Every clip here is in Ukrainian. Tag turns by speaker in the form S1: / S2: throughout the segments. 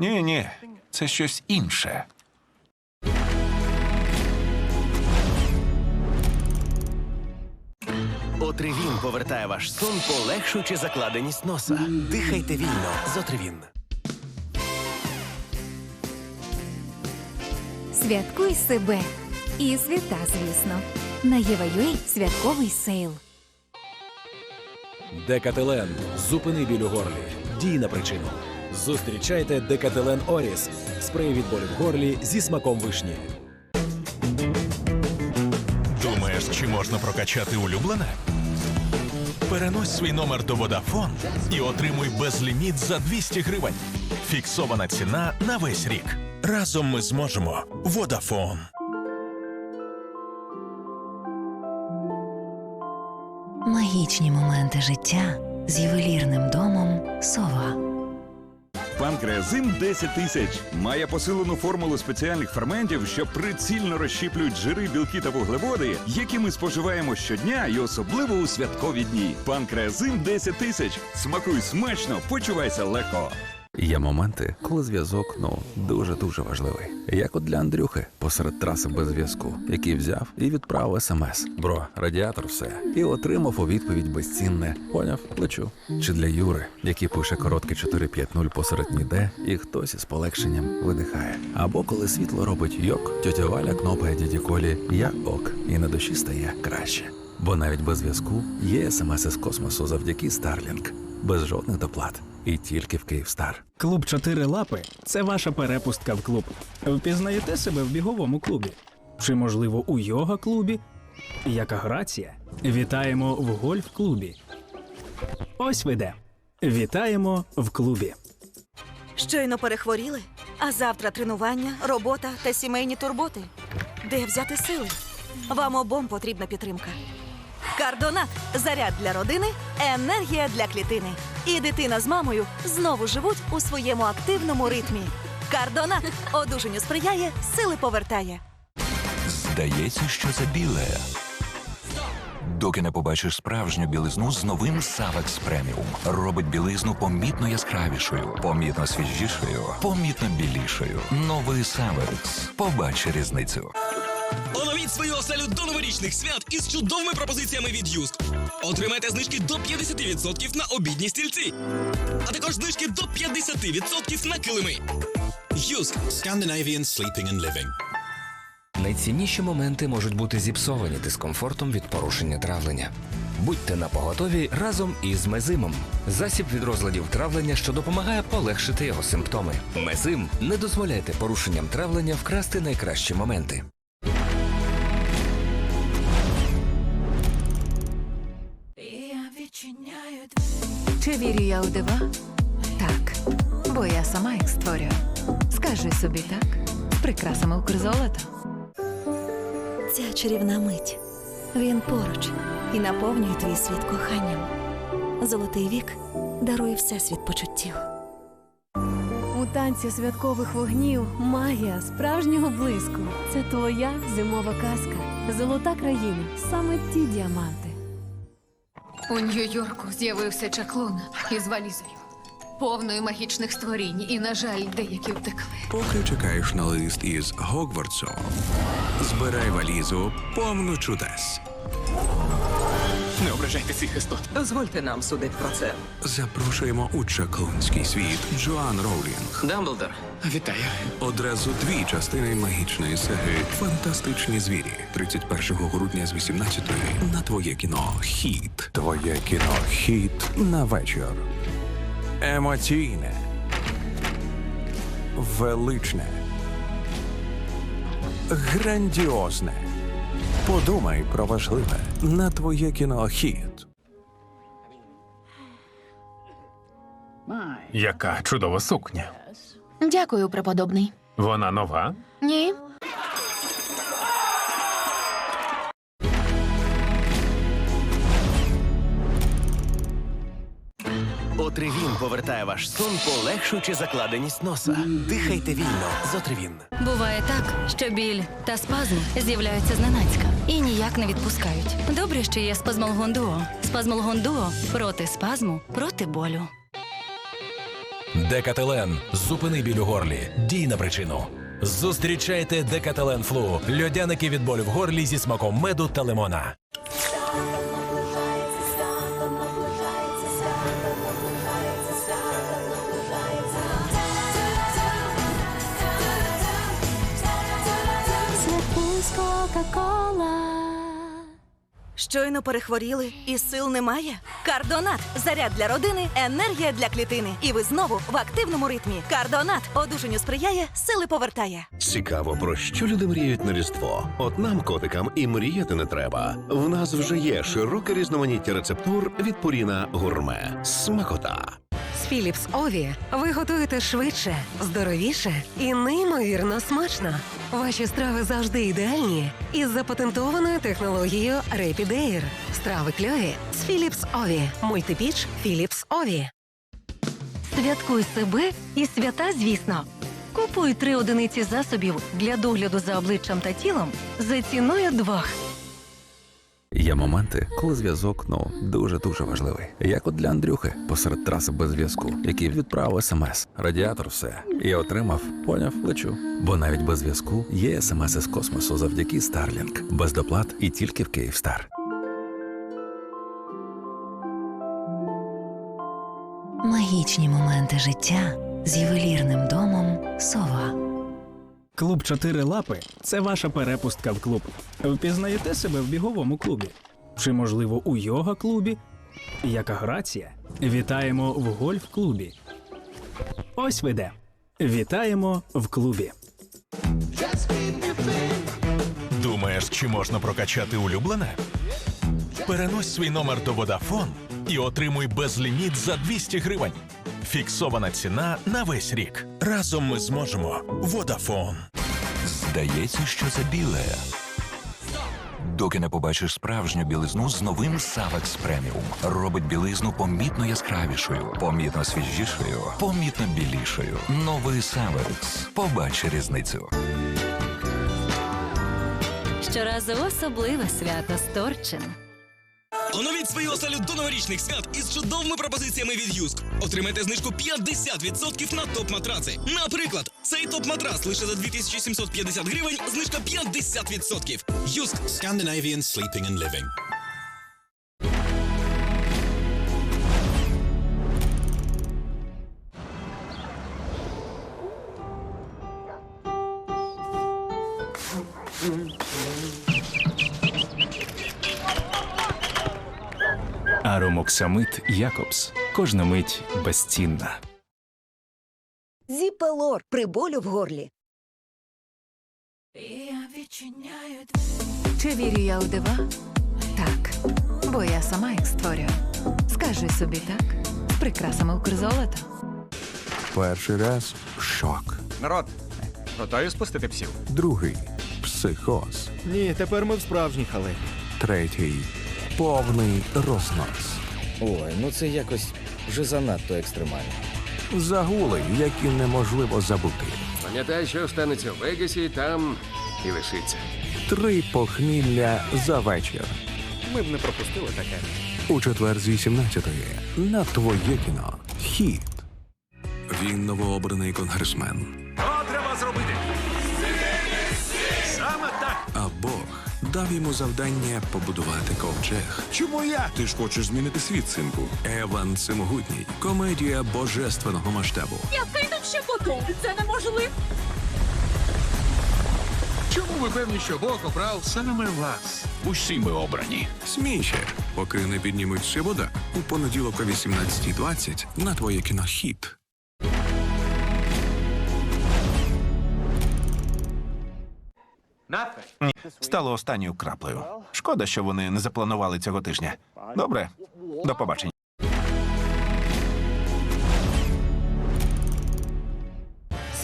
S1: Ні, ні, це щось інше.
S2: Отривін повертає ваш сон, полегшуючи закладеність носа. Дихайте вільно з Отривін.
S3: Святкуй себе. І свята, звісно. На Єва.ua святковий сейл.
S4: Декателен. Зупини біль у горлі. Дій на причину. Зустрічайте Декателен Оріс. Спрей від болю в горлі зі смаком вишні.
S5: Думаєш, чи можна прокачати улюблене? Перенось свій номер до Vodafone і отримуй безліміт за 200 гривень. Фіксована ціна на весь рік. Разом ми зможемо. Vodafone.
S6: Магічні моменти життя з ювелірним домом Сова.
S7: Панкреазин 10 тисяч має посилену формулу спеціальних ферментів, що прицільно розщіплюють жири, білки та вуглеводи, які ми споживаємо щодня і особливо у святкові дні. Панкреазин 10 тисяч. Смакуй смачно, почувайся легко.
S8: Є моменти, коли зв'язок ну дуже дуже важливий. Як от для Андрюхи посеред траси без зв'язку, який взяв і відправив смс. Бро, радіатор все. І отримав у відповідь безцінне. Поняв, плечу. Чи для Юри, який пише короткий 450 посеред ніде, і хтось із полегшенням видихає. Або коли світло робить йок, тьотя Валя кнопає дяді Колі Я ок, і на душі стає краще. Бо навіть без зв'язку є смс із космосу завдяки Starlink. Без жодних доплат. І тільки в Київстар.
S9: Клуб «Чотири лапи це ваша перепустка в клуб. Впізнаєте себе в біговому клубі? Чи, можливо, у йога клубі? Яка грація? Вітаємо в гольф-клубі. Ось ви де. Вітаємо в клубі.
S10: Щойно перехворіли, а завтра тренування, робота та сімейні турботи. Де взяти сили? Вам обом потрібна підтримка. Кардонат заряд для родини, енергія для клітини. І дитина з мамою знову живуть у своєму активному ритмі. Кардонат одужанню сприяє, сили повертає.
S11: Здається, що це біле. Доки не побачиш справжню білизну з новим Савекс Преміум. Робить білизну помітно яскравішою, помітно свіжішою, помітно білішою. Новий Савекс. Побач різницю.
S12: Оновіть свою оселю до новорічних свят із чудовими пропозиціями від Юст. Отримайте знижки до 50% на обідні стільці, а також знижки до 50% на килими. Юст Scandinavian Sleeping and Living.
S13: Найцінніші моменти можуть бути зіпсовані дискомфортом від порушення травлення. Будьте на поготові разом із мезимом. Засіб від розладів травлення, що допомагає полегшити його симптоми. Мезим не дозволяйте порушенням травлення вкрасти найкращі моменти.
S3: Чи вірю я у дива? Так. Бо я сама їх створюю. Скажи собі так. Прикрасами Укрзолото.
S10: Ця чарівна мить. Він поруч і наповнює твій світ коханням. Золотий вік дарує всесвіт почуттів.
S14: У танці святкових вогнів магія справжнього блиску. Це твоя зимова казка. Золота країна. Саме ті діаманти.
S15: У Нью-Йорку з'явився чаклун із валізою, повною магічних створінь, і, на жаль, деякі втекли.
S16: Поки чекаєш на лист із Гогвартсу, збирай валізу повну чудес.
S17: Не ображайте цих істот. Дозвольте нам судити про це.
S16: Запрошуємо у чаклунський світ Джоан Роулінг.
S17: Дамблдор, вітаю.
S16: Одразу дві частини магічної саги Фантастичні звірі 31 грудня з 18 на твоє кіно Хіт. Твоє кіно Хіт на вечір. Емоційне. Величне. Грандіозне. Подумай про важливе на твоє кіно Хіт.
S1: Яка чудова сукня.
S15: Дякую, преподобний.
S1: Вона нова?
S15: Ні.
S2: Отривін повертає ваш сон, полегшуючи закладеність носа. Дихайте вільно з Отривін.
S18: Буває так, що біль та спазм з'являються зненацька і ніяк не відпускають. Добре, що є спазмолгон дуо. Спазмолгон дуо проти спазму, проти болю.
S4: Декателен. Зупини біль у горлі. Дій на причину. Зустрічайте Декателен Флу. Льодяники від болю в горлі зі смаком меду та лимона.
S19: Кока-Кола.
S10: Щойно перехворіли і сил немає? Кардонат заряд для родини, енергія для клітини. І ви знову в активному ритмі. Кардонат одужанню сприяє, сили повертає.
S20: Цікаво, про що люди мріють на Різдво. От нам, котикам, і мріяти не треба. В нас вже є широке різноманіття рецептур від Пуріна Гурме. Смакота.
S13: З Philips Ові ви готуєте швидше, здоровіше і неймовірно смачно. Ваші страви завжди ідеальні із запатентованою технологією Rapid Air. Страви кльові з Philips Ові. Мультипіч Philips Ові.
S21: Святкуй себе і свята, звісно. Купуй три одиниці засобів для догляду за обличчям та тілом за ціною двох.
S8: Є моменти, коли зв'язок ну дуже дуже важливий. Як от для Андрюхи посеред траси без зв'язку, який відправив смс. Радіатор все і отримав, поняв, лечу. Бо навіть без зв'язку є смс із космосу завдяки Starlink. без доплат і тільки в Київстар.
S6: Магічні моменти життя з ювелірним домом Сова.
S9: Клуб Чотири лапи це ваша перепустка в клуб. Впізнаєте себе в біговому клубі? Чи, можливо, у йога клубі? Яка грація? Вітаємо в гольф-клубі. Ось ви де. Вітаємо в клубі.
S5: Думаєш, чи можна прокачати улюблене? Перенось свій номер до Vodafone і отримуй безліміт за 200 гривень. Фіксована ціна на весь рік. Разом ми зможемо. Vodafone.
S11: Здається, що це біле. Доки не побачиш справжню білизну з новим Савекс Преміум. Робить білизну помітно яскравішою, помітно свіжішою, помітно білішою. Новий Савекс. Побач різницю.
S21: Щоразу особливе свято з Торчин.
S12: Оновіть свою оселю до новорічних свят із чудовими пропозиціями від Юск. Отримайте знижку 50% на топ-матраци. Наприклад, цей топ-матрас лише за 2750 гривень, знижка 50%. Юск Scandinavian Sleeping and Living.
S1: Аромоксамит Якобс. Кожна мить безцінна.
S22: Зіпелор при болю в горлі.
S3: Чи вірю я у дива? Так. Бо я сама їх створюю. Скажи собі так. З прикрасами Укрзолото.
S16: Перший раз шок.
S23: Народ, готові спустити псів?
S16: Другий психоз.
S23: Ні, тепер ми в справжній халепі.
S16: Третій повний рознос.
S24: Ой, ну це якось вже занадто екстремально.
S16: Загули, які неможливо забути.
S25: Пам'ятай, що станеться в Вегасі, там і лишиться.
S16: Три похмілля за вечір.
S23: Ми б не пропустили таке.
S16: У четвер з 18-ї на твоє кіно. Хіт. Він новообраний конгресмен.
S26: Що треба зробити?
S16: Дав йому завдання побудувати ковчег.
S26: Чому я?
S16: Ти ж хочеш змінити світ, синку. Еван Всемогутній. Комедія божественного масштабу.
S27: Який тут ще потом? Це неможливо.
S26: Чому ви певні, що Бог обрав саме вас? Усі ми обрані.
S16: Смійше, поки не підніметься вода. У понеділок о 18.20 на твоє кіно
S28: Ні, стало останньою краплею. Шкода, що вони не запланували цього тижня. Добре, до побачення.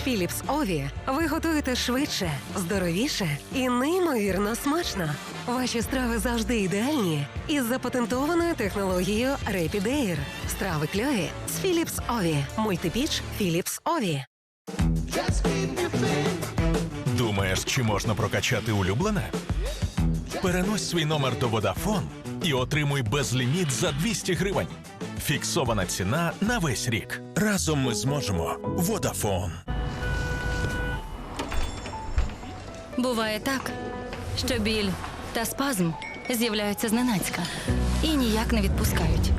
S13: З Philips Ові ви готуєте швидше, здоровіше і неймовірно смачно. Ваші страви завжди ідеальні із запатентованою технологією Rapid. Страви кльові з Philips Ові. Мультипіч Philips Ові.
S5: Думаєш, чи можна прокачати улюблене? Перенось свій номер до Vodafone і отримуй безліміт за 200 гривень. Фіксована ціна на весь рік. Разом ми зможемо. Водафон.
S18: Буває так, що біль та спазм з'являються зненацька і ніяк не відпускають.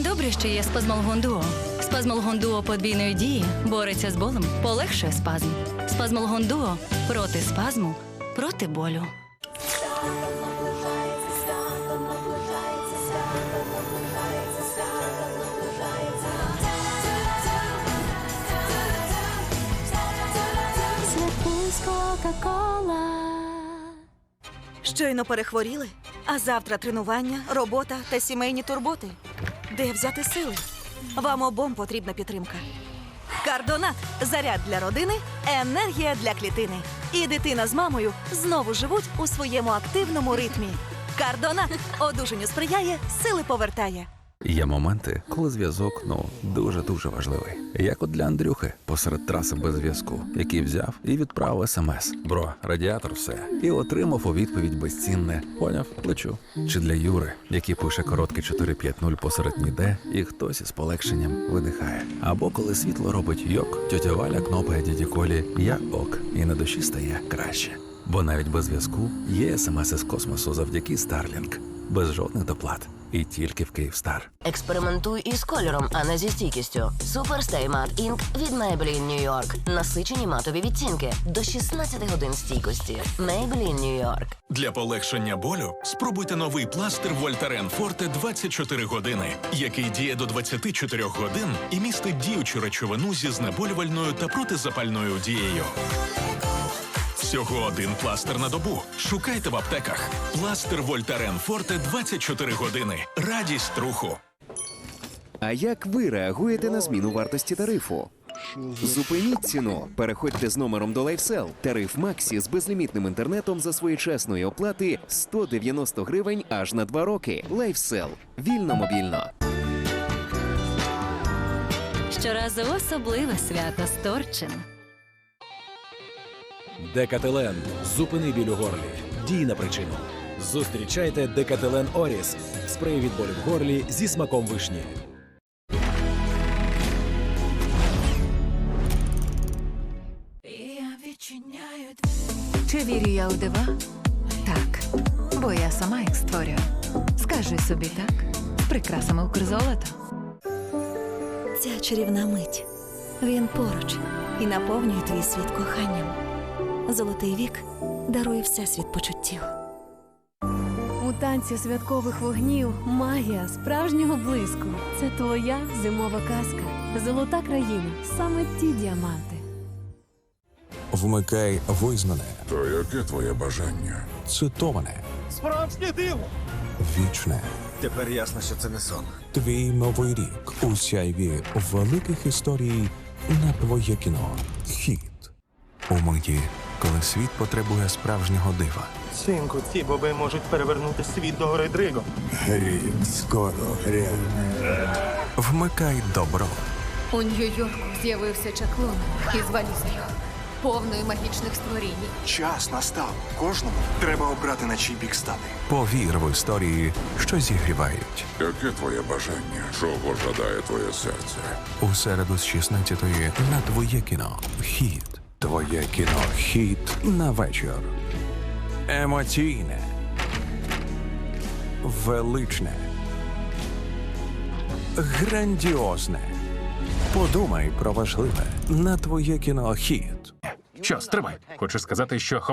S18: Добре, що є спазмолгон дуо. Спазмолгон дуо подвійної дії бореться з болем, полегшує спазм. Спазмолгон дуо проти спазму, проти болю.
S10: Щойно перехворіли, а завтра тренування, робота та сімейні турботи. Де взяти сили? Вам обом потрібна підтримка. Кардонат заряд для родини, енергія для клітини. І дитина з мамою знову живуть у своєму активному ритмі. Кардонат одужанню сприяє, сили повертає.
S8: Є моменти, коли зв'язок ну дуже дуже важливий. Як от для Андрюхи посеред траси без зв'язку, який взяв і відправив смс. Бро, радіатор все. І отримав у відповідь безцінне. Поняв, плечу. Чи для Юри, який пише короткий 450 посеред ніде, і хтось із полегшенням видихає. Або коли світло робить йок, тьотя Валя кнопає дяді Колі Я ок, і на душі стає краще. Бо навіть без зв'язку є смс із космосу завдяки Starlink. Без жодних доплат. І тільки в Київстар.
S29: Експериментуй із кольором, а не зі стійкістю. Stay Matte Ink від Maybelline New York. Насичені матові відтінки до 16 годин стійкості. Maybelline New York.
S5: Для полегшення болю спробуйте новий пластир Вольтарен Форте 24 години, який діє до 24 годин і містить діючу речовину зі знеболювальною та протизапальною дією. Всього один пластир на добу. Шукайте в аптеках. Пластир Вольтарен Форте 24 години. Радість руху.
S30: А як ви реагуєте на зміну вартості тарифу? Зупиніть ціну. Переходьте з номером до LifeSell. Тариф Максі з безлімітним інтернетом за своєчасної оплати 190 гривень аж на 2 роки. LifeSell. Вільно мобільно.
S18: Щоразу особливе свято з Торчин.
S31: Декателен. Зупини біль у горлі. Дій на причину. Зустрічайте Декателен Оріс. Спрей від болю в горлі зі смаком вишні.
S3: Чи вірю я у дива? Так, бо я сама їх створюю. Скажи собі так, прикрасами Укрзолото.
S10: Ця чарівна мить. Він поруч і наповнює твій світ коханням. Золотий вік дарує всесвіт почуттів.
S14: У танці святкових вогнів магія справжнього блиску. Це твоя зимова казка. Золота країна. Саме ті діаманти.
S16: Вмикай визнане,
S32: То яке твоє бажання?
S16: цитоване,
S32: Справжнє диво!
S16: вічне.
S32: Тепер ясно, що це не сон.
S16: Твій новий рік у сяйві великих історій на твоє кіно. Хіт. У миті, коли світ потребує справжнього дива.
S33: Синку, ці боби можуть перевернути світ до гори Дригом.
S16: Рік скоро Вмикай добро.
S14: У Нью-Йорку з'явився чаклун із валізою, повною магічних створінь.
S32: Час настав. Кожному треба обрати на чий бік стати.
S16: Повір в історії, що зігрівають.
S32: Яке твоє бажання? Чого жадає твоє серце?
S16: У середу з 16-ї на твоє кіно. Хіт. Твоє кіно Хіт на вечір. Емоційне. Величне. Грандіозне. Подумай про важливе на твоє кіно Хіт.
S1: Що, стримай? Хочу сказати, що ховаєш